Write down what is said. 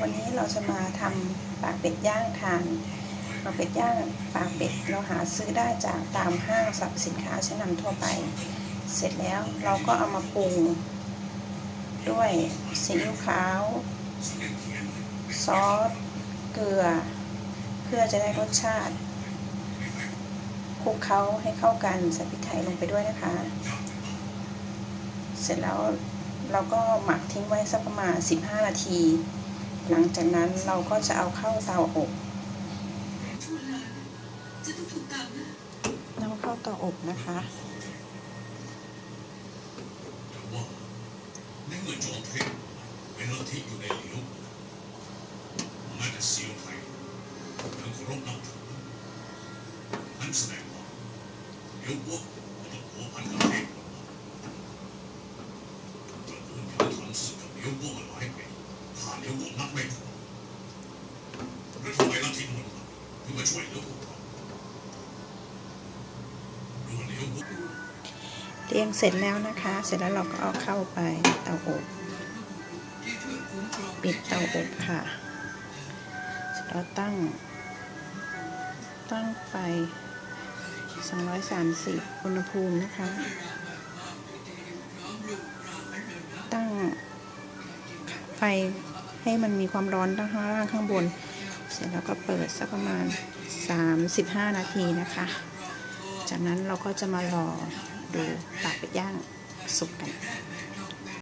วันนี้เราจะมาทำปากเป็ดย่างทานปากเป็ดย่างปากเป็ดเราหาซื้อได้จากตามห้างสรรพสินค้าชั้นนำทั่วไป เสร็จแล้วเราก็เอามาปรุง ด้วยซีอิ๊วขาว ซอส เกลือ เพื่อจะได้รสชาติคลุกเคล้าให้เข้ากันใส่พริกไทยลงไปด้วยนะคะ เสร็จแล้วเราก็หมักทิ้งไว้สักประมาณ 15 นาที หลังจากนั้นเราก็จะเอาเข้าเตาอบนำเข้าเตาอบนะคะแต่ว่าในเป็นลัทธิอยู่ในเหลียวแม้แต่เซียวไทยยังครพนับถือนั่นแสดงว่าเหลียววัวกต้องผัวพันกับเทพตระกูลยังทำศึกกับเหลียววัวมาหลายปีข้าเหลียววัวนับไม่ถ้วนแล้วทำไมลัทธิมันถึงมาช่วยเหลือพวกเราดูเหลียววัวเรียงเสร็จแล้วนะคะ เสร็จแล้วเราก็เอาเข้าไปเตาอบ ปิดเตาอบค่ะเสร็จแล้วตั้ง ตั้งไฟ 230 อุณหภูมินะคะ ตั้งไฟ ให้มันมีความร้อนทั้งข้างล่างข้างบน เสร็จแล้วก็เปิดสักประมาณ 35 นาทีนะคะ จากนั้นเราก็จะมารอดูปากเป็ดย่างสุกกัน